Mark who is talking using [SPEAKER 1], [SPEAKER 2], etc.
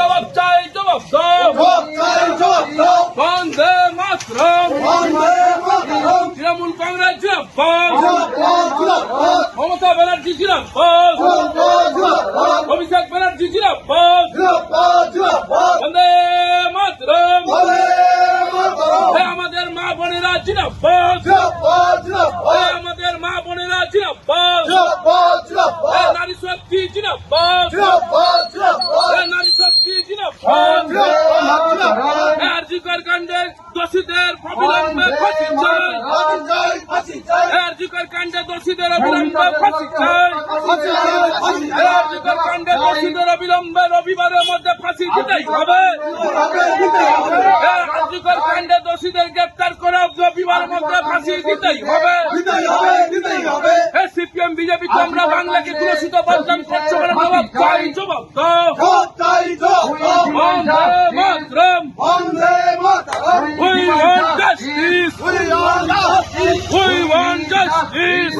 [SPEAKER 1] জবাব চাই জবাব দাও বন্দে মাতরম তৃণমূল কংগ্রেস জিরাফাস মমতা ব্যানার্জি জিরাফাস অভিষেক ব্যানার্জি জিরাফাস বন্দে মাতরম আমাদের মা বোনেরা জিরাফাস আমাদের মা বোনেরা জিরাফাস শক্তি জিন্দাবাদ হে নারী শক্তি জিন্দাবাদ। হে আরজিকর কাণ্ডে দোষীদের অবিলম্বে ফাঁসি চাই। দোষীদের অবিলম্বে ফাঁসি চাই। হে আরজিকর দোষীদের অবিলম্বে রবিবারের মধ্যে ফাঁসি দিতেই হবে। হে আরজিকর দোষীদের গ্রেপ্তার করে রবিবারের মধ্যে ফাঁসি দিতেই হবে। তোমরা বাংলাকে তুলসিত বদনাম করছ বলে জবাব চাই জবাব দাও বন্দে মাতরম। We want justice! We want justice!